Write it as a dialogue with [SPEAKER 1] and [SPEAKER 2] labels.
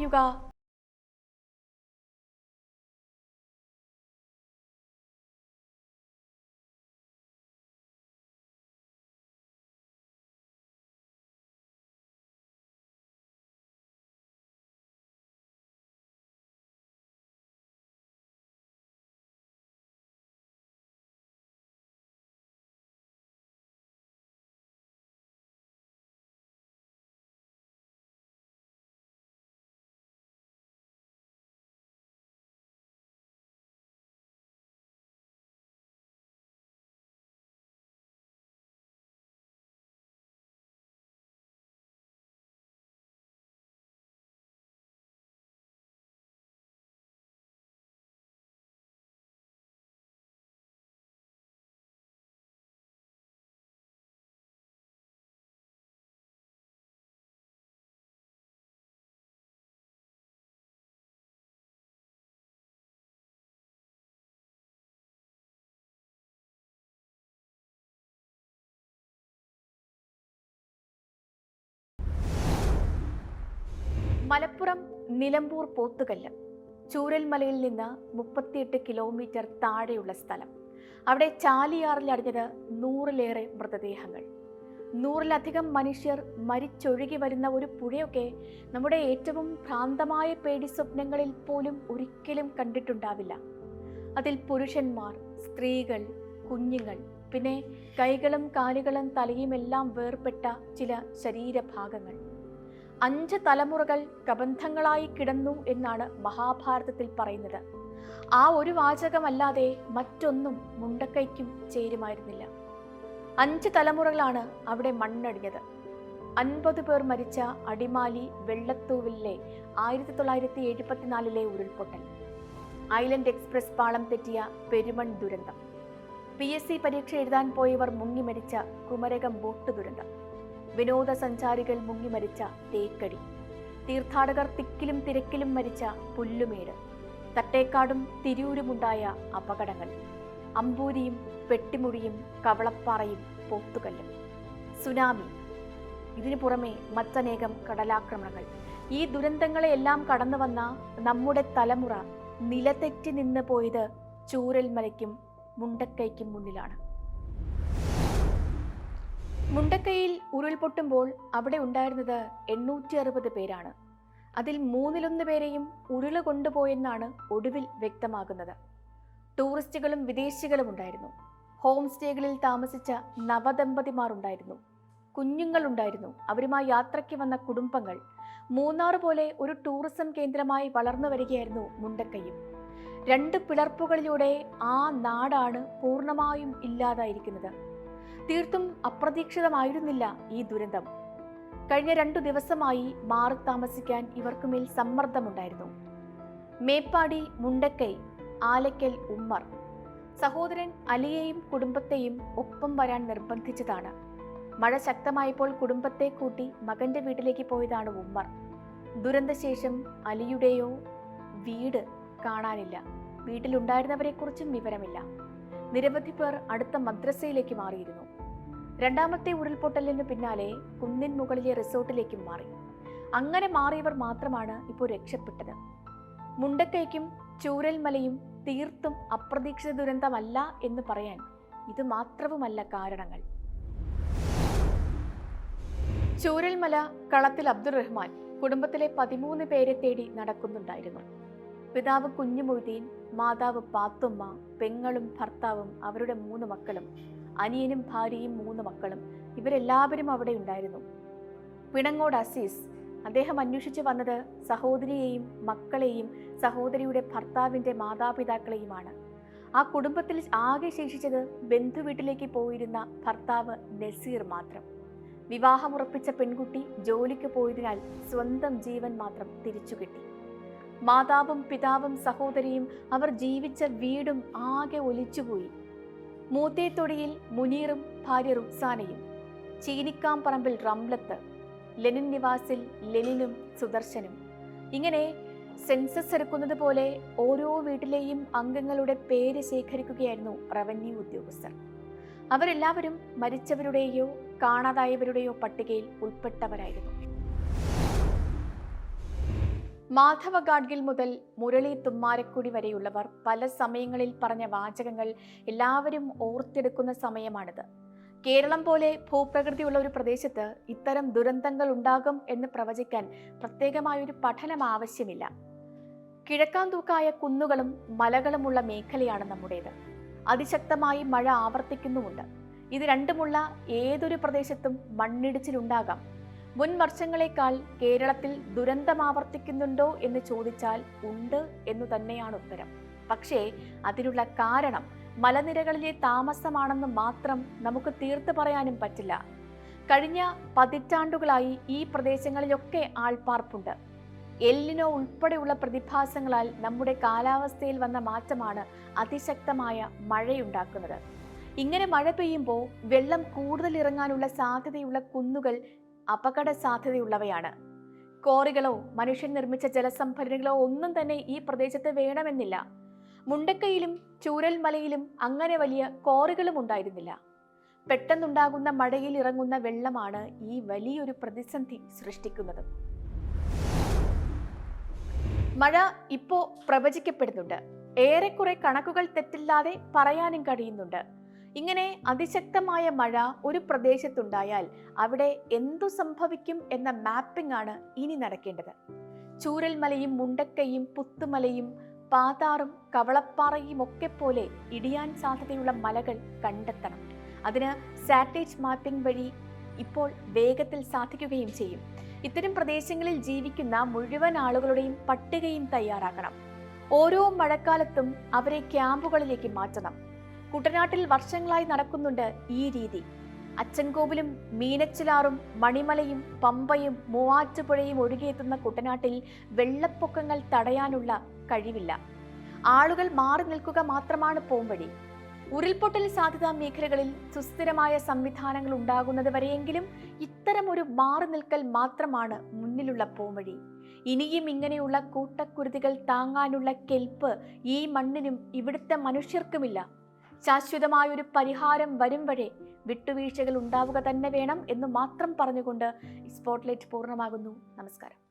[SPEAKER 1] 사유가 മലപ്പുറം നിലമ്പൂർ പോത്തുകല്ല്. ചൂരൽമലയിൽ നിന്ന് മുപ്പത്തിയെട്ട് കിലോമീറ്റർ താഴെയുള്ള സ്ഥലം. അവിടെ ചാലിയാറിൽ അടിഞ്ഞത് നൂറിലേറെ മൃതദേഹങ്ങൾ. നൂറിലധികം മനുഷ്യർ മരിച്ചൊഴുകി വരുന്ന ഒരു പുഴയൊക്കെ നമ്മുടെ ഏറ്റവും ഭ്രാന്തമായ പേടി സ്വപ്നങ്ങളിൽ പോലും ഒരിക്കലും കണ്ടിട്ടുണ്ടാവില്ല. അതിൽ പുരുഷന്മാർ സ്ത്രീകൾ കുഞ്ഞുങ്ങൾ പിന്നെ കൈകളും കാലുകളും തലയുമെല്ലാം വേർപെട്ട ചില ശരീരഭാഗങ്ങൾ. അഞ്ച് തലമുറകൾ പ്രബന്ധങ്ങളായി കിടന്നു എന്നാണ് മഹാഭാരതത്തിൽ പറയുന്നത്. ആ ഒരു വാചകമല്ലാതെ മറ്റൊന്നും മുണ്ടക്കൈക്കും ചേരുമായിരുന്നില്ല. അഞ്ച് തലമുറകളാണ് അവിടെ മണ്ണടിഞ്ഞത്. അൻപത് പേർ മരിച്ച അടിമാലി വെള്ളത്തൂവിലെ ആയിരത്തി തൊള്ളായിരത്തി എഴുപത്തിനാലിലെ ഉരുൾപൊട്ടൽ. ഐലൻഡ് എക്സ്പ്രസ് പാളം തെറ്റിയ പെരുമൺ ദുരന്തം. പി എസ് സി പരീക്ഷ എഴുതാൻ പോയവർ മുങ്ങി മരിച്ച കുമരകം ബോട്ട് ദുരന്തം. വിനോദസഞ്ചാരികൾ മുങ്ങി മരിച്ച തേക്കടി. തീർത്ഥാടകർ തിക്കിലും തിരക്കിലും മരിച്ച പുല്ലുമേട്. തട്ടേക്കാടും തിരൂരുമുണ്ടായ അപകടങ്ങൾ. അമ്പൂരിയും പെട്ടിമുടിയും കവളപ്പാറയും പോത്തുകല്ലും. സുനാമി. ഇതിനു പുറമെ മറ്റനേകം കടലാക്രമണങ്ങൾ. ഈ ദുരന്തങ്ങളെയെല്ലാം കടന്നു വന്ന നമ്മുടെ തലമുറ നിലതെറ്റി നിന്ന് പോയത് ചൂരൽമലയ്ക്കും മുണ്ടക്കൈക്കും മുന്നിലാണ്. മുണ്ടക്കൈയിൽ ഉരുൾപൊട്ടുമ്പോൾ അവിടെ ഉണ്ടായിരുന്നത് എണ്ണൂറ്റി അറുപത് പേരാണ്. അതിൽ മൂന്നിലൊന്ന് പേരെയും ഉരുൾ കൊണ്ടുപോയെന്നാണ് ഒടുവിൽ വ്യക്തമാകുന്നത്. ടൂറിസ്റ്റുകളും വിദേശികളും ഉണ്ടായിരുന്നു. ഹോം സ്റ്റേകളിൽ താമസിച്ച നവദമ്പതിമാർ ഉണ്ടായിരുന്നു. കുഞ്ഞുങ്ങളുണ്ടായിരുന്നു അവരുമായി യാത്രയ്ക്ക് വന്ന കുടുംബങ്ങൾ. മൂന്നാർ പോലെ ഒരു ടൂറിസം കേന്ദ്രമായി വളർന്നു വരികയായിരുന്നു മുണ്ടക്കയും. രണ്ട് പിളർപ്പുകളിലൂടെ ആ നാടാണ് പൂർണമായും ഇല്ലാതായിരിക്കുന്നത്. തീർത്തും അപ്രതീക്ഷിതമായിരുന്നില്ല ഈ ദുരന്തം. കഴിഞ്ഞ രണ്ടു ദിവസമായി മാറി താമസിക്കാൻ ഇവർക്കുമേൽ സമ്മർദ്ദമുണ്ടായിരുന്നു. മേപ്പാടി മുണ്ടക്കൈ ആലക്കൽ ഉമ്മർ. സഹോദരൻ അലിയെയും കുടുംബത്തെയും ഒപ്പം വരാൻ നിർബന്ധിച്ചതാണ്. മഴ ശക്തമായപ്പോൾ കുടുംബത്തെ കൂട്ടി മകന്റെ വീട്ടിലേക്ക് പോയതാണ് ഉമ്മർ. ദുരന്തശേഷം അലിയുടെയോ വീട് കാണാനില്ല. വീട്ടിലുണ്ടായിരുന്നവരെക്കുറിച്ചും വിവരമില്ല. നിരവധി പേർ അടുത്ത മദ്രസയിലേക്ക് മാറിയിരുന്നു. രണ്ടാമത്തെ ഉരുൾപൊട്ടലിന് പിന്നാലെ കുന്നിൻ മുകളിലെ റിസോർട്ടിലേക്കും മാറി. അങ്ങനെ മാറിയവർ മാത്രമാണ് ഇപ്പോൾ രക്ഷപ്പെട്ടത്. മുണ്ടക്കൈക്കും ചൂരൽമലയും തീർത്തും അപ്രതീക്ഷിത ദുരന്തമല്ല എന്ന് പറയാൻ ഇത് മാത്രവുമല്ല കാരണങ്ങൾ. ചൂരൽമല കളത്തിൽ അബ്ദുൾ റഹ്മാൻ കുടുംബത്തിലെ പതിമൂന്ന് പേരെ തേടി നടക്കുന്നുണ്ടായിരുന്നു. പിതാവ് കുഞ്ഞുമൊയ്തീൻ മാതാവ് പാത്തുമ്മ പെങ്ങളും ഭർത്താവും അവരുടെ മൂന്ന് മക്കളും അനിയനും ഭാര്യയും മൂന്ന് മക്കളും ഇവരെല്ലാവരും അവിടെ ഉണ്ടായിരുന്നു. പിണങ്ങോട് അസീസ് അദ്ദേഹം അന്വേഷിച്ചു വന്നത് സഹോദരിയെയും മക്കളെയും സഹോദരിയുടെ ഭർത്താവിന്റെ മാതാപിതാക്കളെയുമാണ്. ആ കുടുംബത്തിൽ ആകെ ശേഷിച്ചത് ബന്ധുവീട്ടിലേക്ക് പോയിരുന്ന ഭർത്താവ് നസീർ മാത്രം. വിവാഹമുറപ്പിച്ച പെൺകുട്ടി ജോലിക്ക് പോയതിനാൽ സ്വന്തം ജീവൻ മാത്രം തിരിച്ചു കിട്ടി. മാതാവും പിതാവും സഹോദരിയും അവർ ജീവിച്ച വീടും ആകെ ഒലിച്ചുപോയി. മൂത്തേത്തൊടിയിൽ മുനീറും ഭാര്യ റുക്സാനയും ചീനിക്കാംപറമ്പിൽ റംലത്ത് ലെനിൻ നിവാസിൽ ലെനിനും സുദർശനും. ഇങ്ങനെ സെൻസസ് എടുക്കുന്നത് പോലെ ഓരോ വീട്ടിലെയും അംഗങ്ങളുടെ പേര് ശേഖരിക്കുകയായിരുന്നു റവന്യൂ ഉദ്യോഗസ്ഥർ. അവരെല്ലാവരും മരിച്ചവരുടെയോ കാണാതായവരുടെയോ പട്ടികയിൽ ഉൾപ്പെട്ടവരായിരുന്നു. മാധവ ഗാഡ്ഗിൽ മുതൽ മുരളി തുമ്മാരക്കുടി വരെയുള്ളവർ പല സമയങ്ങളിൽ പറഞ്ഞ വാചകങ്ങൾ എല്ലാവരും ഓർത്തെടുക്കുന്ന സമയമാണിത്. കേരളം പോലെ ഭൂപ്രകൃതിയുള്ള ഒരു പ്രദേശത്ത് ഇത്തരം ദുരന്തങ്ങൾ ഉണ്ടാകും എന്ന് പ്രവചിക്കാൻ പ്രത്യേകമായൊരു പഠനം ആവശ്യമില്ല. കിഴക്കാന്തൂക്കായ കുന്നുകളും മലകളുമുള്ള മേഖലയാണ് നമ്മുടേത്. അതിശക്തമായി മഴ ആവർത്തിക്കുന്നുമുണ്ട്. ഇത് രണ്ടുമുള്ള ഏതൊരു പ്രദേശത്തും മണ്ണിടിച്ചിലുണ്ടാകാം. മുൻ വർഷങ്ങളെക്കാൾ കേരളത്തിൽ ദുരന്തം ആവർത്തിക്കുന്നുണ്ടോ എന്ന് ചോദിച്ചാൽ ഉണ്ട് എന്നു തന്നെയാണ് ഉത്തരം. പക്ഷേ അതിനുള്ള കാരണം മലനിരകളിലെ താമസമാണെന്ന് മാത്രം നമുക്ക് തീർത്തു പറയാനും പറ്റില്ല. കഴിഞ്ഞ പതിറ്റാണ്ടുകളായി ഈ പ്രദേശങ്ങളിലൊക്കെ ആൾപ്പാർപ്പുണ്ട്. എല്ലിനോ ഉൾപ്പെടെയുള്ള പ്രതിഭാസങ്ങളാൽ നമ്മുടെ കാലാവസ്ഥയിൽ വന്ന മാറ്റമാണ് അതിശക്തമായ മഴയുണ്ടാക്കുന്നത്. ഇങ്ങനെ മഴ പെയ്യുമ്പോൾ വെള്ളം കൂടുതൽ ഇറങ്ങാനുള്ള സാധ്യതയുള്ള കുന്നുകൾ അപകട സാധ്യതയുള്ളവയാണ് കോറികളോ മനുഷ്യൻ നിർമ്മിച്ച ജലസംഭരണികളോ ഒന്നും തന്നെ ഈ പ്രദേശത്ത് വേണമെന്നില്ല. മുണ്ടക്കയിലും ചൂരൽമലയിലും അങ്ങനെ വലിയ കോറികളും ഉണ്ടായിരുന്നില്ല. പെട്ടെന്നുണ്ടാകുന്ന മഴയിൽ ഇറങ്ങുന്ന വെള്ളമാണ് ഈ വലിയൊരു പ്രതിസന്ധി സൃഷ്ടിക്കുന്നത്. മഴ ഇപ്പോ പ്രവചിക്കപ്പെടുന്നുണ്ട്. ഏറെക്കുറെ കണക്കുകൾ തെറ്റില്ലാതെ പറയാനും കഴിയുന്നുണ്ട്. ഇങ്ങനെ അതിശക്തമായ മഴ ഒരു പ്രദേശത്തുണ്ടായാൽ അവിടെ എന്തു സംഭവിക്കും എന്ന മാപ്പിംഗ് ആണ് ഇനി നടക്കേണ്ടത്. ചൂരൽമലയും മുണ്ടക്കയും പുത്തുമലയും പാതാറും കവളപ്പാറയും ഒക്കെ പോലെ ഇടിയാൻ സാധ്യതയുള്ള മലകൾ കണ്ടെത്തണം. അതിന് സാറ്റലൈറ്റ് മാപ്പിംഗ് വഴി ഇപ്പോൾ വേഗത്തിൽ സാധിക്കുകയും ചെയ്യും. ഇത്തരം പ്രദേശങ്ങളിൽ ജീവിക്കുന്ന മുഴുവൻ ആളുകളുടെയും പട്ടികയും തയ്യാറാക്കണം. ഓരോ മഴക്കാലത്തും അവരെ ക്യാമ്പുകളിലേക്ക് മാറ്റണം. കുട്ടനാട്ടിൽ വർഷങ്ങളായി നടക്കുന്നുണ്ട് ഈ രീതി. അച്ചൻകോവിലും മീനച്ചിലാറും മണിമലയും പമ്പയും മൂവാറ്റുപുഴയും ഒഴുകിയെത്തുന്ന കുട്ടനാട്ടിൽ വെള്ളപ്പൊക്കങ്ങൾ തടയാനുള്ള കഴിവില്ല. ആളുകൾ മാറി നിൽക്കുക മാത്രമാണ് പോംവഴി. ഉരുൾപൊട്ടൽ സാധ്യതാ മേഖലകളിൽ സുസ്ഥിരമായ സംവിധാനങ്ങൾ ഉണ്ടാകുന്നത് വരെയെങ്കിലും ഇത്തരം ഒരു മാറി നിൽക്കൽ മാത്രമാണ് മുന്നിലുള്ള പോംവഴി. ഇനിയും ഇങ്ങനെയുള്ള കൂട്ടക്കുരുതികൾ താങ്ങാനുള്ള കെൽപ്പ് ഈ മണ്ണിനും ഇവിടുത്തെ മനുഷ്യർക്കുമില്ല. ശാശ്വതമായൊരു പരിഹാരം വരും വരെ വിട്ടുവീഴ്ചകൾ ഉണ്ടാവുക തന്നെ വേണം എന്ന് മാത്രം പറഞ്ഞുകൊണ്ട് സ്പോട്ട്ലൈറ്റ് പൂർണമാകുന്നു. നമസ്കാരം.